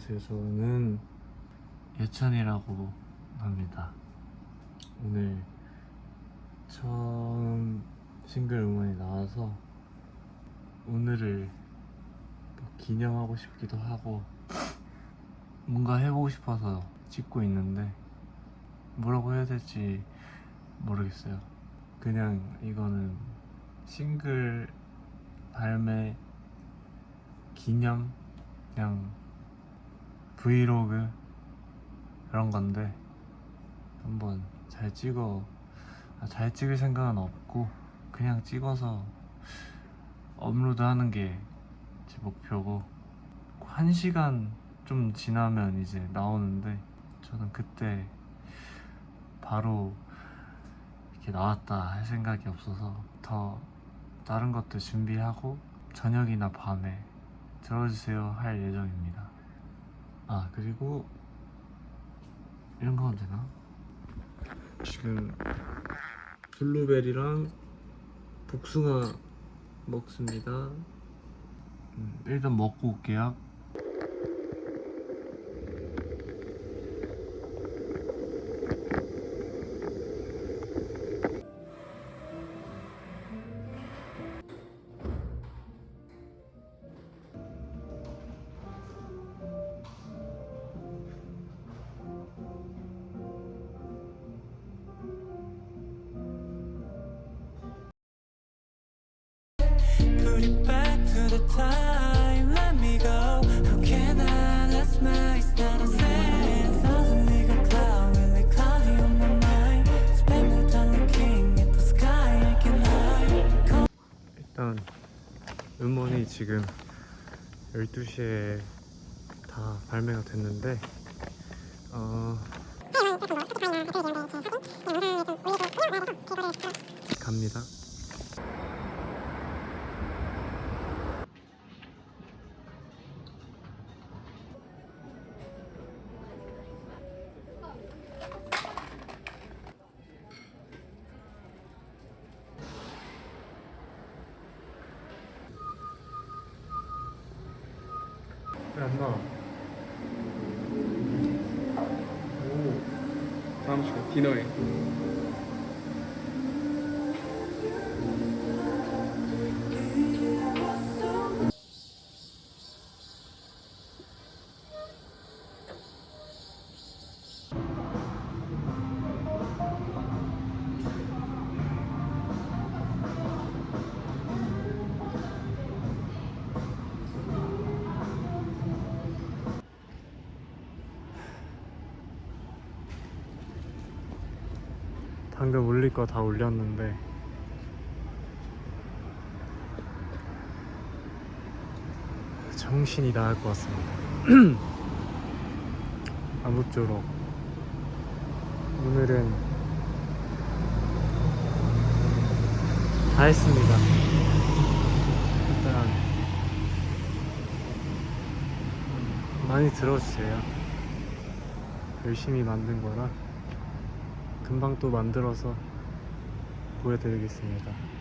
안녕하세요. 저는 예찬이라고 합니다. 오늘 처음 싱글 음원이 나와서 오늘을 또 기념하고 싶기도 하고 뭔가 해보고 싶어서 찍고 있는데 뭐라고 해야 될지 모르겠어요. 그냥 이거는 싱글 발매 기념 그냥 브이로그 그런 건데 한번 잘 찍어 아, 잘 찍을 생각은 없고 그냥 찍어서 업로드 하는 게 제 목표고 한 시간 좀 지나면 이제 나오는데 저는 그때 바로 이렇게 나왔다 할 생각이 없어서 더 다른 것도 준비하고 저녁이나 밤에 들어주세요 할 예정입니다. 아 그리고 이런 거 하면 되나? 지금 블루베리랑 복숭아 먹습니다. 음, 일단 먹고 올게요. Put it back to the time, let me go. How can I my it's not a sense? Suddenly got cloud, really cloudy on my mind. Spend more time looking at the sky, I can hide. 일단 음원이 지금 12시에 다 발매가 됐는데 어 갑니다. 왜안 나와? 오 다음 시간 디너에 방금 올릴 거 다 올렸는데 정신이 나갈 것 같습니다. 아무쪼록 오늘은 다 했습니다. 일단 많이 들어주세요. 열심히 만든 거라 금방 또 만들어서 보여드리겠습니다.